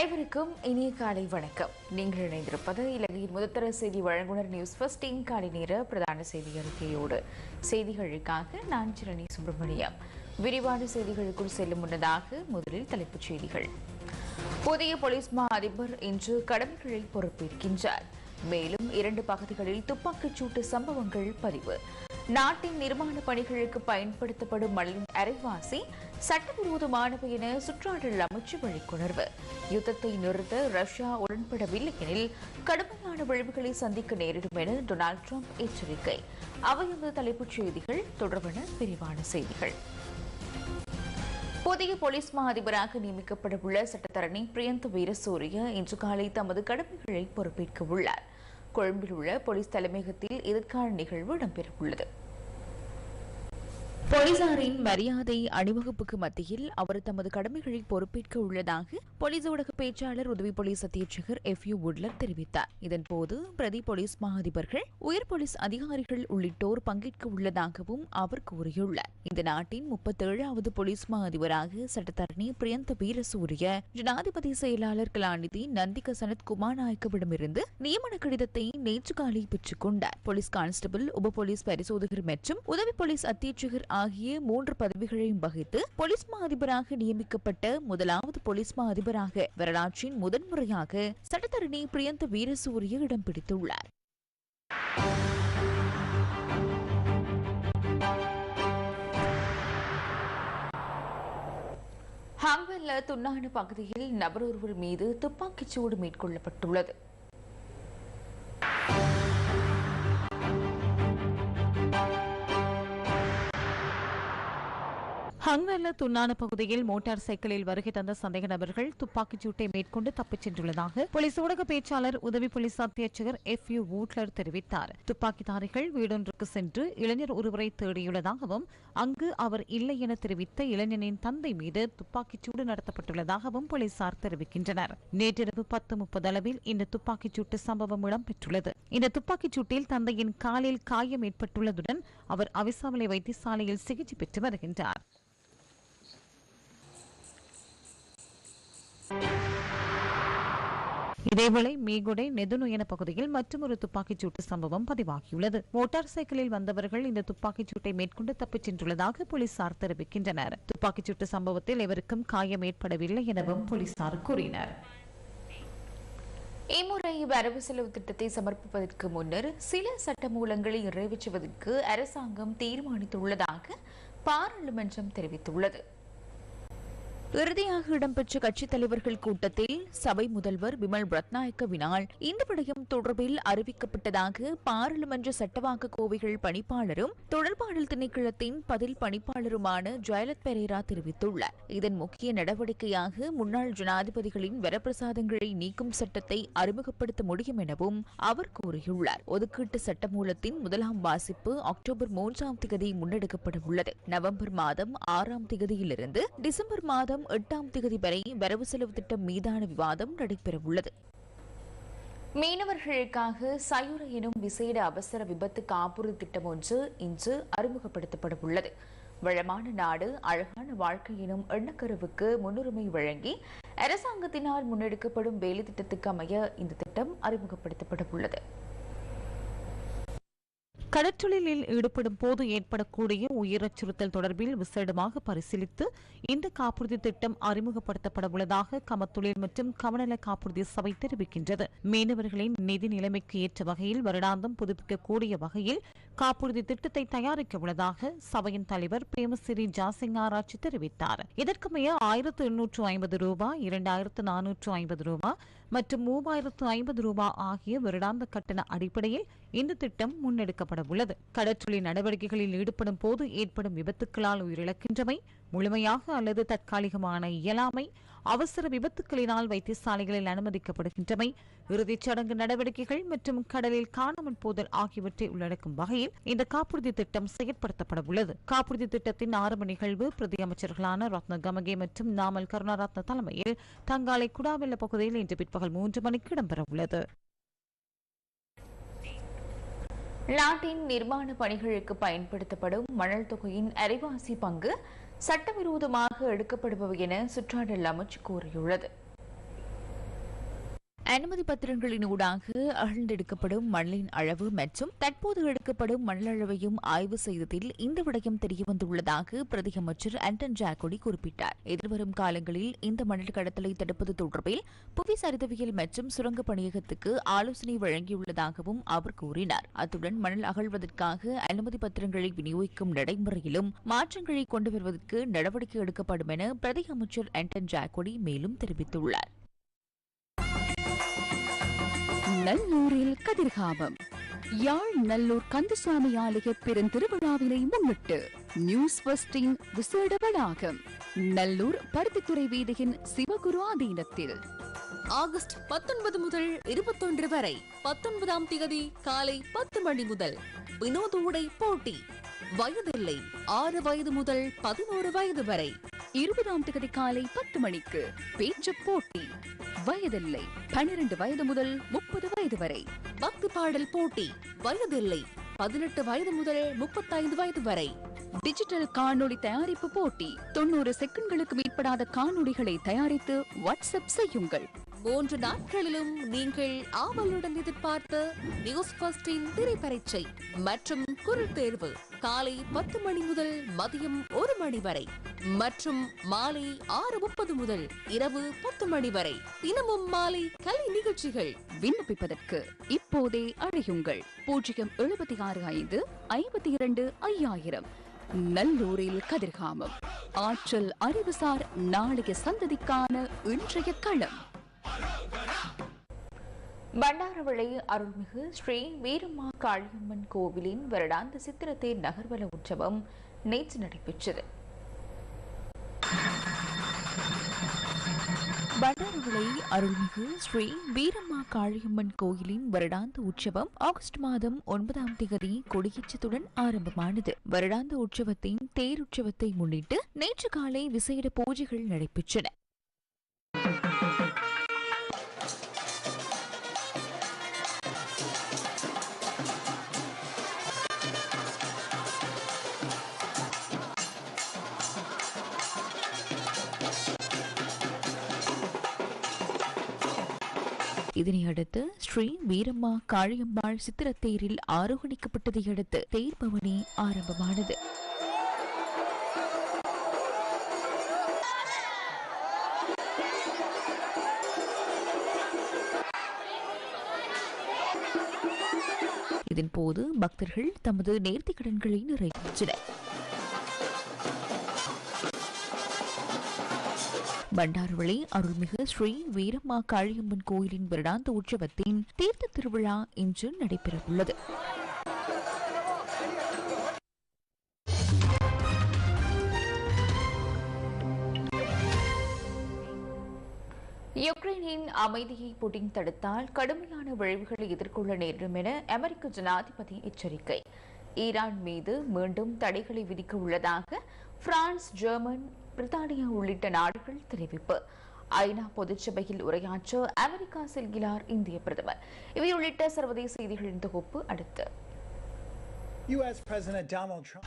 அனைவருக்கும் இனிய காலை வணக்கம். நீங்கள் இணைந்திருப்பது இலங்கையின் முதத்தர செய்தி வழங்குனர் நியூஸ் ஃபர்ஸ்ட் காலை நேர பிரதான செய்தி அறிக்கையோடு. செய்திகளுக்காக நான் சிரணி சுப்பிரமணியம். விரிவான செய்திகளுக்குள் செல்லும் முன்னதாக முதலில் தலைப்புச் செய்திகள். புதிய போலீஸ் மா அதிபர் இன்று கடமைகளை பொறுப்பேற்கின்றார். மேலும் இரண்டு பகுதிகளில் துப்பாக்கிச் சூட்டு சம்பவங்கள் பதிவு. நாட்டின் நிர்மாண பணிகளுக்கு பயன்படுத்தப்படும் மண்ணின் அரைவாசி சட்டவிரோதமானவை என சுற்றாடல் அமைச்சு விழிப்புணர்வு யுத்தத்தை நிறுத்த ரஷ்யா உடன்படவில்லை எனில் கடுமையான விளைவுகளை சந்திக்க நேரிடும் என டொனால்டு ட்ரம்ப் எச்சரிக்கை. அவையந்த தலைப்புச் செய்திகள் தொடர்பான விரிவான செய்திகள். புதிய போலீஸ் மா அதிபராக நியமிக்கப்படவுள்ள சட்டத்தரணி பிரியந்த் வீரசூரிய இன்று காலை தமது கடமைகளை பொறுப்பேற்க உள்ளார் கொழும்பில் உள்ள போலீஸ் தலைமையகத்தில் இதற்கான நிகழ்வு இடம்பெறவுள்ளது. போலீசாரின் மரியாதை அணிவகுப்புக்கு மத்தியில் அவர் தமது கடமைகளை பொறுப்பேற்க உள்ளதாக போலீஸ் ஊடக பேச்சாளர் உதவி போலீஸ் அத்தியட்சகர் எஃப் யூ உட்லர் தெரிவித்தார். இதன்போது பிரதி போலீஸ் மா அதிபர்கள் உயர் போலீஸ் அதிகாரிகள் உள்ளிட்டோர் பங்கேற்க உள்ளதாகவும் அவர் கூறியுள்ளார். இந்த நாட்டின் முப்பத்தேழாவது போலீஸ் மா அதிபராக சட்டத்தரணி பிரியந்த வீரசூரிய ஜனாதிபதி செயலாளர் கலாநிதி நந்திக சனத் குமாநாயக்கவிடமிருந்து நியமன கடிதத்தை நேற்று காலை பெற்றுக் கொண்டார். போலீஸ் கான்ஸ்டபிள் உப போலீஸ் பரிசோதகர் மற்றும் உதவி போலீஸ் அத்தியட்சகர் ஆகிய மூன்று பதவிகளையும் வகித்து போலீஸ் மா அதிபராக நியமிக்கப்பட்ட முதலாவது போலீஸ் மா அதிபராக வரலாற்றின் முதன்முறையாக சட்டத்தரணி பிரியந்த வீரசூரிய இடம் பிடித்துள்ளார். ஹாங்வெல்ல துன்னான பகுதியில் நபர் ஒருவர் மீது துப்பாக்கிச்சூடு மேற்கொள்ளப்பட்டுள்ளது. ஹங்வெல்ல துண்ணான பகுதியில் மோட்டார் சைக்கிளில் வருகை தந்த சந்தேக நபர்கள் துப்பாக்கிச் சூட்டை மேற்கொண்டு தப்பிச் சென்றுள்ளதாக போலீஸ் ஊடக பேச்சாளர் உதவி போலீஸ் அத்தியட்சகர் எஃப். யூ. வூட்லர் தெரிவித்தார். துப்பாக்கிதாரிகள் வீடொன்றுக்கு சென்று இளைஞர் ஒருவரை தேடியுள்ளதாகவும் அங்கு அவர் இல்லை என தெரிவித்த இளைஞனின் தந்தை மீது துப்பாக்கிச் சூடு நடத்தப்பட்டுள்ளதாகவும் போலீசார் தெரிவிக்கின்றனர். நேற்றிரவு பத்து முப்பது அளவில் இந்த துப்பாக்கிச் சூட்டு சம்பவம் இடம்பெற்றுள்ளது. இந்த துப்பாக்கிச் சூட்டில் தந்தையின் காலில் காயம் ஏற்பட்டுள்ளதுடன் அவர் அவிசாவளை வைத்தியசாலையில் சிகிச்சை பெற்று வருகின்றார். இதேவேளை மீகுடை நெதுநுயன பகுதியில் மற்றொரு துப்பாக்கிச் சூட்டு சம்பவம் பதிவாகியுள்ளது. மோட்டார் சைக்கிளில் வந்தவர்கள் இந்த துப்பாக்கிச் சூட்டை மேற்கொண்டு தப்பிச் சென்றுள்ளதாக போலீசார் தெரிவிக்கின்றனர். துப்பாக்கிச் சூட்டு சம்பவத்தில் எவருக்கும் காயம் ஏற்படவில்லை எனவும் போலீசார் கூறினர். இம்முறை வரவு செலவு திட்டத்தை சமர்ப்பிப்பதற்கு முன்னர் சில சட்டமூலங்களை நிறைவேற்றுவதற்கு அரசாங்கம் தீர்மானித்துள்ளதாக பாராளுமன்றம் தெரிவித்துள்ளது. இறுதியாக இடம்பெற்ற கட்சித் தலைவர்கள் கூட்டத்தில் சபை முதல்வர் விமல் ரத்நாயக்கவினால் இந்த விடயம் தொடர்பில் அறிவிக்கப்பட்டதாக பாராளுமன்ற சட்டவாக்க கோவைகள் பணிப்பாளரும் தொடர்பாடல் திணைக்களத்தின் பதில் பணிப்பாளருமான ஜயலத் பெரேரா தெரிவித்துள்ளார். இதன் முக்கிய நடவடிக்கையாக முன்னாள் ஜனாதிபதிகளின் வரப்பிரசாதங்களை நீக்கும் சட்டத்தை அறிமுகப்படுத்த முடியும் எனவும் அவர் கூறியுள்ளார். ஒதுக்கீட்டு சட்டமூலத்தின் முதலாம் வாசிப்பு அக்டோபர் மூன்றாம் தேதி முன்னெடுக்கப்பட உள்ளது. நவம்பர் மாதம் ஆறாம் திகதியிலிருந்து டிசம்பர் மாதம் எட்டாம் தேதி வரை வரவு செலவு திட்டம் மீதான விவாதம் நடைபெறவுள்ளது. மீனவர்களுக்காக சயுர எனும் விசேட அவசர விபத்து காப்புறுதி திட்டம் ஒன்று இன்று அறிமுகப்படுத்தப்பட உள்ளது வளமான நாடு அழகான வாழ்க்கை எனும் எண்ணக்கருவுக்கு முன்னுரிமை வழங்கி அரசாங்கத்தினால் முன்னெடுக்கப்படும் வேலை திட்டத்துக்கு அமைய இந்த திட்டம் அறிமுகப்படுத்தப்பட உள்ளது கடற்றொழிலில் ஈடுபடும் போது ஏற்படக்கூடிய உயிர் அச்சுறுத்தல் தொடர்பில் விசேடமாக பரிசீலித்து இந்த காப்புறுதி திட்டம் அறிமுகப்படுத்தப்பட உள்ளதாக கமத்தொழில் மற்றும் கமநல காப்புறுதி சபை தெரிவிக்கின்றது. மீனவர்களின் நிதி நிலைமைக்கு ஏற்ற வகையில் வருடாந்தம் புதுப்பிக்கக்கூடிய வகையில் காப்புறுதி திட்டத்தை தயாரிக்க உள்ளதாக சபையின் தலைவர் பிரேமசிறி ஜாசிங் ஆராய்ச்சி தெரிவித்தார் இதற்கமைய ஆயிரத்து எண்ணூற்று ஐம்பது ரூபாய் இரண்டாயிரத்து நானூற்று ஐம்பது ரூபாய் மற்றும் மூவாயிரத்து ஐம்பது ரூபாய் ஆகிய வருடாந்த கட்டண அடிப்படையில் இந்த திட்டம் முன்னெடுக்கப்பட உள்ளது. கடற்றொழில் நடவடிக்கைகளில் ஈடுபடும் போது ஏற்படும் விபத்துக்களால் உயிரிழக்கின்றமை முழுமையாக அல்லது தற்காலிகமான இயலாமை அவசர விபத்துக்களினால் வைத்தியசாலைகளில் அனுமதிக்கப்படுகின்றமை இறுதிச் சடங்கு நடவடிக்கைகள் மற்றும் கடலில் காணாமல் போதல் ஆகியவற்றை உள்ளடக்கும் வகையில் இந்த காப்புறுதி திட்டம் செயற்படுத்தப்பட உள்ளது. காப்புறுதி திட்டத்தின் ஆரம்ப நிகழ்வு பிரதி அமைச்சர்களான ரத்ன கமகே மற்றும் நாமல் கருணாரத்ன தலைமையில் தங்காலை குடாவெல்ல பகுதியில் இன்று பிற்பகல் மூன்று மணிக்கு இடம்பெற உள்ளது. நாட்டின் நிர்மாண பணிகளுக்கு பயன்படுத்தப்படும் மணல் தொகையின் அரைவாசி பங்கு சட்டவிரோதமாக எடுக்கப்படுபவை என சுற்றாடல் அமைச்சு கூறியுள்ளது. அனுமதி பத்திரங்களின் ஊடாக அகழ்ந்தெடுக்கப்படும் மண்ணின் அளவு மற்றும் தற்போது எடுக்கப்படும் மணல் அளவையும் ஆய்வு செய்ததில் இந்த விடயம் தெரியவந்துள்ளதாக பிரதி அமைச்சர் ஆண்டன் ஜாக்கோடி குறிப்பிட்டார். எதிர்வரும் காலங்களில் இந்த மணல் கடத்தலை தடுப்பது தொடர்பில் புவி சரிதவியல் மற்றும் சுரங்க பணியகத்துக்கு ஆலோசனை வழங்கியுள்ளதாகவும் அவர் கூறினார். அத்துடன் மணல் அகழ்வதற்காக அனுமதி பத்திரங்களை விநியோகிக்கும் நடைமுறையிலும் மாற்றங்களை கொண்டு வருவதற்கு நடவடிக்கை எடுக்கப்படும் என பிரதி அமைச்சர் ஆண்டன் ஜாக்கோடி மேலும் தெரிவித்துள்ளார். நல்லூரில் கதிர்காமம் யாழ் நல்லூர் கந்தசுவாமி ஆலய பெருந்திருவிழாவினை முன்னிட்டு நியூஸ் பஸ்டின் விசேட வளாகம் நல்லூர் பருத்தித்துறை வீதியின் சிவகுரு ஆதீனத்தில். ஆகஸ்ட் பத்தொன்பது முதல் இருபத்தொன்று வரை பத்தொன்பதாம் தேதி காலை பத்து மணி முதல் வினோத உடை போட்டி. வயதில்லை ஆறு வயது முதல் பதினோரு வயது வரை இருபதாம் தேதி காலை பத்து மணிக்கு பேச்சு போட்டி. வயதில்லை. பனிரெண்டு வயது முதல் முப்பது வயது வரை. பக்தி பாடல் போட்டி வயதில்லை. பதினெட்டு வயது முதல் முப்பத்தைந்து வயது வரை. டிஜிட்டல் காணொளி தயாரிப்பு போட்டி தொண்ணூறு செகண்ட்களுக்கு மேற்படாத காணொளிகளை தயாரித்து வாட்ஸ்அப் செய்யுங்கள். மூன்று நாட்களிலும் நீங்கள் ஆவலுடன் எதிர்பார்த்த நியூஸ் ஃபர்ஸ்டின் திரைப்பரீட்சை மற்றும் குரல் தேர்வு காலை பத்து மணி முதல் மதியம் ஒரு மணி வரை மற்றும் மாலை ஆறு முப்பது முதல் இரவு பத்து மணி வரை. தினமும் மாலை கலை நிகழ்ச்சிகள் விண்ணப்பிப்பதற்கு இப்போதே அழையுங்கள் பூஜ்ஜியம் எழுபத்தி ஆறு ஐந்து ஐம்பத்தி இரண்டு ஐயாயிரம். நல்லூரில் கதிர்காமம். ஆற்றல் அறிவுசார் நாளைய சந்ததிக்கான இன்றைய களம். பண்டாரவளை அருள்மிகு ஸ்ரீ வீரமா காளியம்மன் கோவிலின் வருடாந்த சித்திரத்தேர் நகர்வல உற்சவம் நேற்று நடைபெற்றது. பண்டாரவளை அருள்மிகு ஸ்ரீ வீரம்மா காளியம்மன் கோயிலின் வருடாந்த உற்சவம் ஆகஸ்ட் மாதம் ஒன்பதாம் தேதி கொடியேற்றத்துடன் ஆரம்பமானது. வருடாந்த உற்சவத்தின் தேருற்சவத்தை முன்னிட்டு நேற்று காலை விசேட பூஜைகள் நடைபெற்றன. இதனையடுத்து ஸ்ரீ வீரம்மா காளியம்மாள் சித்திரத்தேரில் ஆரோகணிக்கப்பட்டதை அடுத்து தேர் பவனி ஆரம்பமானது. இதன்போது பக்தர்கள் தமது நேர்த்தி கடன்களை நிறைவேற்றினர். பண்டார்வளை அருள்மிகு ஸ்ரீ வீரம்மா காளியம்மன் கோயிலின் வருடாந்த உற்சவத்தின் தீர்த்த திருவிழா இன்று நடைபெறவுள்ளது. யுக்ரைனின் அமைதியை புடின் தடுத்தால் கடுமையான விளைவுகளை எதிர்கொள்ள நேரிடும் என அமெரிக்க ஜனாதிபதி எச்சரிக்கை. ஈரான் மீது மீண்டும் தடைகளை விதிக்க உள்ளதாக பிரான்ஸ் ஜெர்மன் பிரித்தானியா உள்ளிட்ட நாடுகள் தெரிவிப்பு. ஐநா பொதுச்சபையில் உரையாற்ற அமெரிக்கா செல்கிறார் இந்திய பிரதமர். இவை உள்ளிட்ட சர்வதேச செய்திகளின் தொகுப்பு அடுத்து.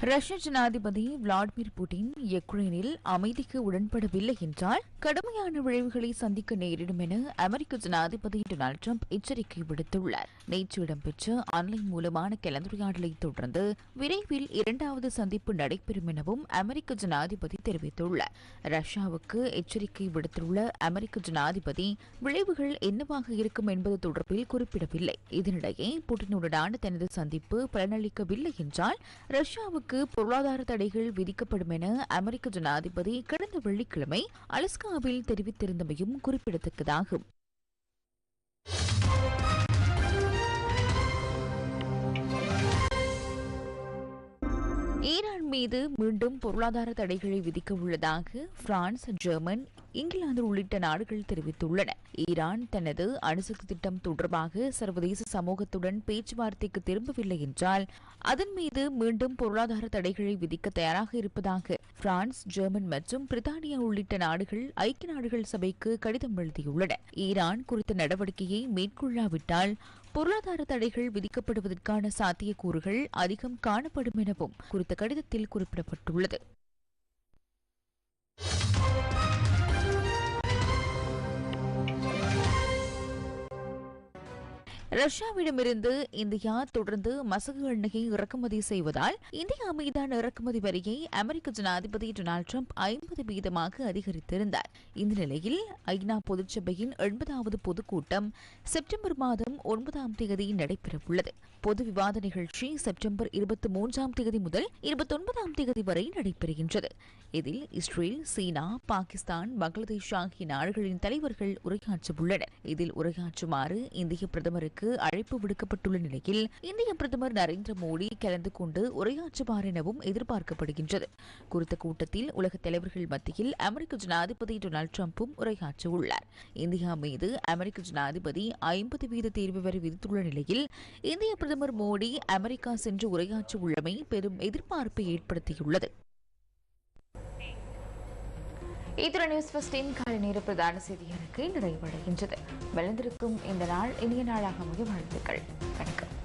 ரஷ்ய ஜனாதிபதி விளாடிமிர் புடின் யுக்ரைனில் அமைதிக்கு உடன்படவில்லை என்றால் கடுமையான விளைவுகளை சந்திக்க நேரிடும் என அமெரிக்க ஜனாதிபதி டொனால்டு ட்ரம்ப் எச்சரிக்கை விடுத்துள்ளார். நேற்று இடம்பெற்ற ஆன்லைன் மூலமான கலந்துரையாடலை தொடர்ந்து விரைவில் இரண்டாவது சந்திப்பு நடைபெறும் எனவும் அமெரிக்க ஜனாதிபதி தெரிவித்துள்ளார். ரஷ்யாவுக்கு எச்சரிக்கை விடுத்துள்ள அமெரிக்க ஜனாதிபதி விளைவுகள் என்னவாக இருக்கும் என்பது தொடர்பில் குறிப்பிடவில்லை. இதனிடையே புட்டினுடனான தனது சந்திப்பு பலனளிக்கவில்லை என்றால் ரஷ்யாவுக்கு பொருளாதார தடைகள் விதிக்கப்படும் என அமெரிக்க ஜனாதிபதி கடந்த வெள்ளிக்கிழமை அலஸ்காவில் தெரிவித்திருந்தமையும் குறிப்பிடத்தக்கதாகும். ஈரான் மீது மீண்டும் பொருளாதார தடைகளை விதிக்க உள்ளதாக பிரான்ஸ் ஜெர்மன் இங்கிலாந்து உள்ளிட்ட நாடுகள் தெரிவித்துள்ளன. ஈரான் தனது அணுசக்தி திட்டம் தொடர்பாக சர்வதேச சமூகத்துடன் பேச்சுவார்த்தைக்கு திரும்பவில்லை என்றால் அதன் மீது மீண்டும் பொருளாதார தடைகளை விதிக்க தயாராக இருப்பதாக பிரான்ஸ் ஜெர்மன் மற்றும் பிரித்தானியா உள்ளிட்ட நாடுகள் ஐக்கிய நாடுகள் சபைக்கு கடிதம் எழுதியுள்ளன. ஈரான் குறித்த நடவடிக்கையை மேற்கொள்ளாவிட்டால் பொருளாதார தடைகள் விதிக்கப்படுவதற்கான சாத்தியக்கூறுகள் அதிகம் காணப்படும் எனவும் குறித்த கடிதத்தில் குறிப்பிடப்பட்டுள்ளது. ரஷ்யாவிடமிருந்து இந்தியா தொடர்ந்து மசகு எண்ணெயை இறக்குமதி செய்வதால் இந்தியா மீதான இறக்குமதி வரியை அமெரிக்க ஜனாதிபதி டொனால்டு ட்ரம்ப் ஐம்பது வீதமாக அதிகரித்திருந்தார். இந்த நிலையில் ஐநா பொதுச்சபையின் எண்பதாவது பொதுக்கூட்டம் செப்டம்பர் மாதம் ஒன்பதாம் தேதி நடைபெறவுள்ளது. பொது விவாத நிகழ்ச்சி செப்டம்பர் இருபத்தி மூன்றாம் தேதி முதல் இருபத்தொன்பதாம் தேதி வரை நடைபெறுகின்றது. இதில் இஸ்ரேல் சீனா பாகிஸ்தான் பங்களாதேஷ் ஆகிய நாடுகளின் தலைவர்கள் உரையாற்றவுள்ளனர். இதில் உரையாற்றுமாறு இந்திய பிரதமருக்கு அழைப்பு விடுக்கப்பட்டுள்ள நிலையில் இந்திய பிரதமர் நரேந்திர மோடி கலந்து கொண்டு உரையாற்றுவார் எனவும் எதிர்பார்க்கப்படுகின்றது. குறித்த கூட்டத்தில் உலக தலைவர்கள் மத்தியில் அமெரிக்க ஜனாதிபதி டொனால்டு ட்ரம்பும் உரையாற்றவுள்ளார். இந்தியா மீது அமெரிக்க ஜனாதிபதி ஐம்பது வீத தீர்வு வரை விதித்துள்ள நிலையில் இந்திய பிரதமர் மோடி அமெரிக்கா சென்று உரையாற்ற உள்ளமை பெரும் எதிர்பார்ப்பை ஏற்படுத்தியுள்ளது. இத்திர நியூஸ் ஃபஸ்டின் காலை நேர பிரதான செய்தி அறிக்கை நிறைவடைகின்றது. வளர்ந்திருக்கும் இந்த நாள் இனிய நாளாக அமைய வாழ்த்துக்கள். வணக்கம்.